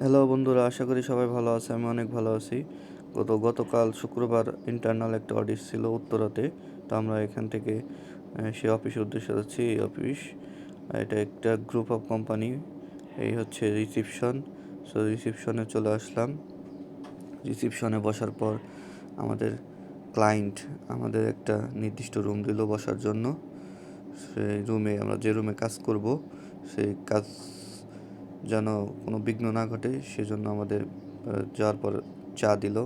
Hello বন্ধুরা, আশা করি সবাই ভালো আছে, আমি অনেক ভালো আছি। গত, গতকাল শুক্রবার ইন্টারনাল একটা অডিট ছিল উত্তরাতে, তো আমরা এখান থেকে সে অফিসের উদ্দেশ্যে যাচ্ছি, এই অফিস এটা একটা গ্রুপ অফ কোম্পানি এই হচ্ছে রিসিপশন সো রিসিপশনে চলে আসলাম। রিসিপশনে বসার পর আমাদের ক্লায়েন্ট আমাদের একটা নির্দিষ্ট রুম দিল বসার জন্য। সেই রুমে আমরা যে রুমে কাজ করব, সেই কাজ যেন কোনো বিঘ্ন না ঘটে, সেজন্য আমাদের যাওয়ার পর চা দিল।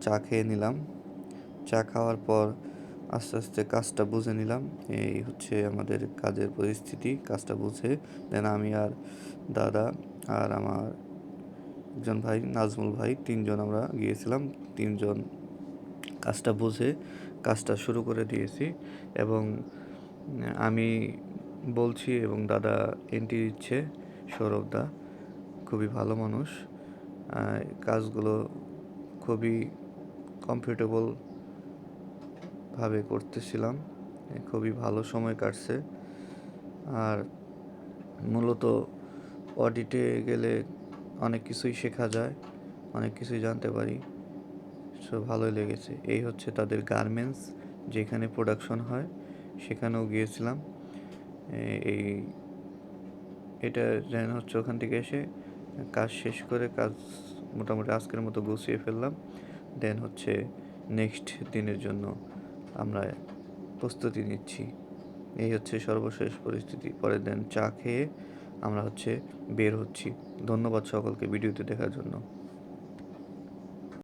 চা খেয়ে নিলাম। চা খাওয়ার পর আস্তে আস্তে কাজটা বুঝে নিলাম। এই হচ্ছে আমাদের কাজের পরিস্থিতি, কাজটা বুঝে। দেন আমি আর দাদা আর আমার একজন ভাই, নাজমুল ভাই, তিনজন আমরা গিয়েছিলাম। তিনজন কাজটা বুঝে কাজটা শুরু করে দিয়েছি এবং আমি বলছি এবং দাদা এন্ট্রি দিচ্ছে। সৌরভ দা খুবই ভালো মানুষ। কাজগুলো খুবই কমফোর্টেবল ভাবে করতেছিলাম। খুবই ভালো সময় কাটছে। আর মূলত অডিটে গেলে অনেক কিছুই শেখা যায়, অনেক কিছুই জানতে পারি। সো ভালোই লেগেছে। এই হচ্ছে তাদের গার্মেন্টস যেখানে প্রোডাকশন হয়, সেখানেও গিয়েছিলাম। এই এটা যেন হচ্ছে ওখান থেকে এসে কাজ শেষ করে কাজ মোটামুটি আজকের মতো গুছিয়ে ফেললাম। দেন হচ্ছে নেক্সট দিনের জন্য আমরা প্রস্তুতি নিচ্ছি। এই হচ্ছে সর্বশেষ পরিস্থিতি। পরে দেন চা খেয়ে আমরা হচ্ছে বের হচ্ছি। ধন্যবাদ সকলকে ভিডিওতে দেখার জন্য।